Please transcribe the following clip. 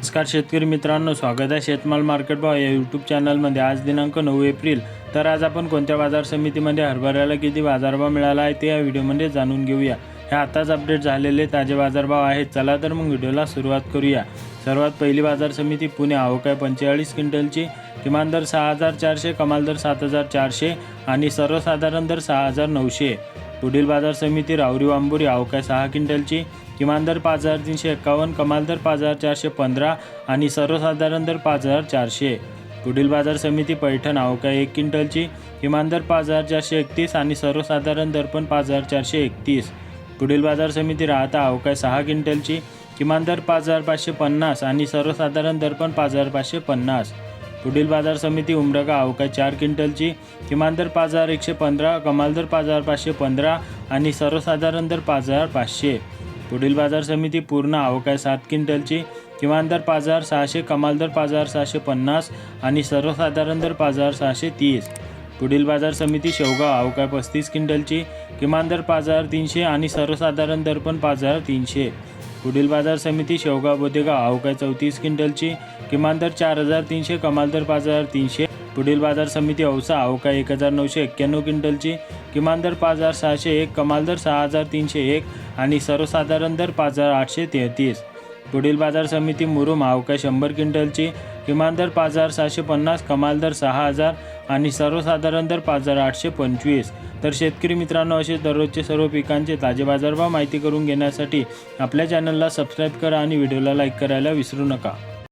नमस्कार शेतकरी मित्रांनो स्वागत आहे शेतमाल मार्केट भाव या यूट्यूब चॅनलमध्ये. आज दिनांक नऊ एप्रिल. तर आज आपण कोणत्या बाजार समितीमध्ये हरभऱ्याला किती बाजारभाव मिळाला आहे ते या व्हिडिओमध्ये जाणून घेऊया. हे आताच अपडेट झालेले ताजे बाजारभाव आहेत. चला तर मग व्हिडिओला सुरुवात करूया. सर्वात पहिली बाजार समिती पुणे. अवकाय पंचेचाळीस क्विंटलची. किमान दर सहा हजार चारशे कमाल दर सात हजार चारशे आणि सर्वसाधारण दर सहा हजार नऊशे. पुढील बाजार समिती रावरी वांबुरी अवकाय सहा क्विंटलची किमान दर पाच हजार तीनशे एक्कावन्न कमाल दर पाच हजार चारशे पंधरा आणि सर्वसाधारण दर पाच हजार चारशे. पुढील बाजार समिती पैठण अवकाय एक क्विंटलची किमान दर पाच हजार चारशे एकतीस आणि सर्वसाधारण दर पण पाच हजार चारशे एकतीस. पुढील बाजार समिती राहता अवकाय सहा क्विंटलची किमान दर पाच हजार पाचशे पन्नास आणि सर्वसाधारण दर पण पाच हजार पाचशे पन्नास. पुढील बाजार समिती उमरगा अवका चार क्विंटलची. किमान दर पाच हजार एकशे पंधरा कमाल दर पाच हजार पाचशे पंधरा आणि सर्वसाधारण दर पाच हजार पाचशे. पुढील बाजार समिती पूर्ण अवकाय सात क्विंटलची. किमान दर पाच हजार सहाशे कमाल दर पाच हजार सहाशे पन्नास आणि सर्वसाधारण दर पाच हजार सहाशे तीस. पुढील बाजार समिती शेवगाव अवकाय पस्तीस क्विंटलची. किमान दर पाच हजार तीनशे आणि सर्वसाधारण दर पण पाच हजार तीनशे. पुढील बाजार समिती शेवगाव बोदेगाव अवकाय चौतीस क्विंटलची किमान दर चार हजार तीनशे कमाल दर पाच हजार तीनशे. पुढील बाजार समिती औसा अवकाय एक हजार नऊशे एक्क्याण्णव क्विंटलची किमान दर पाच हजार सहाशे एक कमाल दर सहा हजार तीनशे एक आणि सर्वसाधारण दर पाच हजार आठशे तेहतीस. पुढील बाजार समिती मुरुम मावका शंभर क्विंटलची किमान दर पाच हजार सहाशे पन्नास कमाल दर सहा हजार आणि सर्वसाधारण दर पाच हजार आठशे पंचवीस. तर शेतकरी मित्रांनो असे दररोजचे सर्व पिकांचे ताजे बाजारभाव माहिती करून घेण्यासाठी आपल्या चॅनलला सबस्क्राईब करा आणि व्हिडिओला लाईक करायला विसरू नका.